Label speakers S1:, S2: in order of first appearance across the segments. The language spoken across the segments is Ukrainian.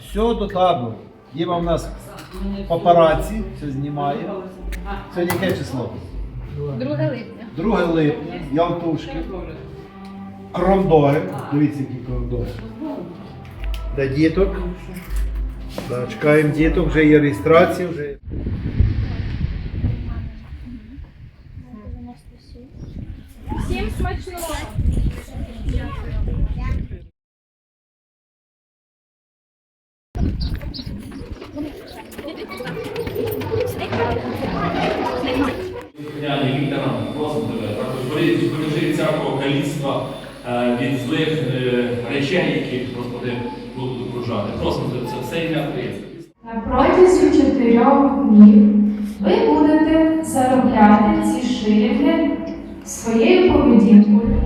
S1: все до табору. Діма в нас папараці, все знімає. Сьогодні яке число?
S2: 2 липня.
S1: 2 липня, Ялтушки. Крондори. Дивіться, які крондори. Для діток. Да, чекаємо діток, вже є реєстрація, вже.
S2: Всім смачного!
S3: Каліцтва від злих речей, які, Господи, будуть окружати. Просимо тебе це все ім'я
S4: протязі чотирьох днів ви будете заробляти ці шилінги своєю поведінкою.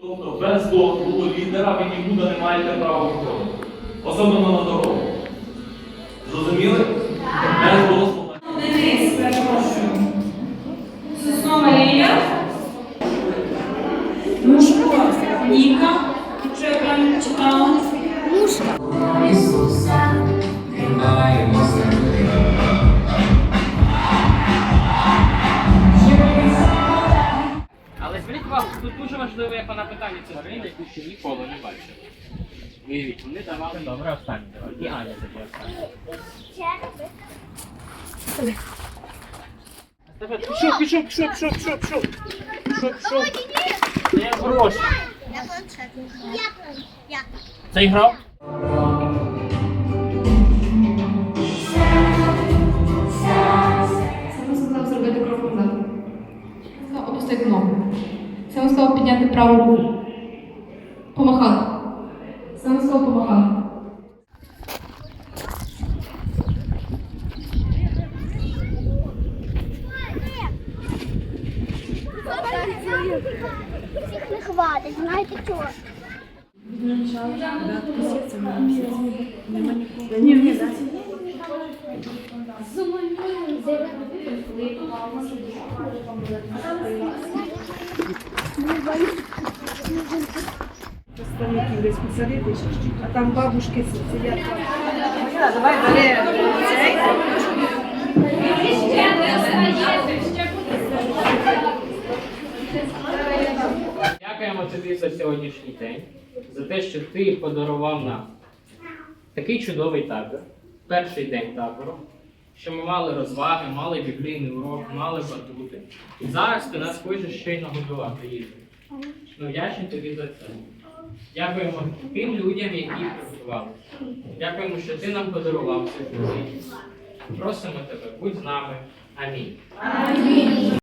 S3: Тобто без лідера ви нікуди не маєте права виходити. Особливо на дорогу. Зрозуміли? Без дозволу.
S4: Денис, перепрошую. Марія. Мушко Ніка. Що я правильно читала?
S5: Але важливо, як вона питання це Марина, яку ще ніколи не бачив. Виявіть, вони давали добре останні давали. І Аня тоді останні. Давай, пішов, пішов, пішов, пішов, пішов, пішов. Пішов, пішов. Це гроші.
S6: Я планшет. Я планшет.
S5: Це грав?
S4: Саме підняти праву руку. Помахати. Саме сказав помахати.
S6: Всіх не хватить, знаєте чого?
S7: Представників десь посадити, а там бабушки сидять.
S5: Дякуємо тобі за сьогоднішній день, за те, що ти подарував нам такий чудовий табір, перший день табору, що ми мали розваги, мали біблійний урок, мали батути. І зараз ти нас хочеш ще й нагодувати їжу. Ну, вдячні тобі за це. Дякуємо тим людям, які приготували. Дякуємо, що ти нам подарував цю можливість. Просимо тебе, будь з нами. Амінь.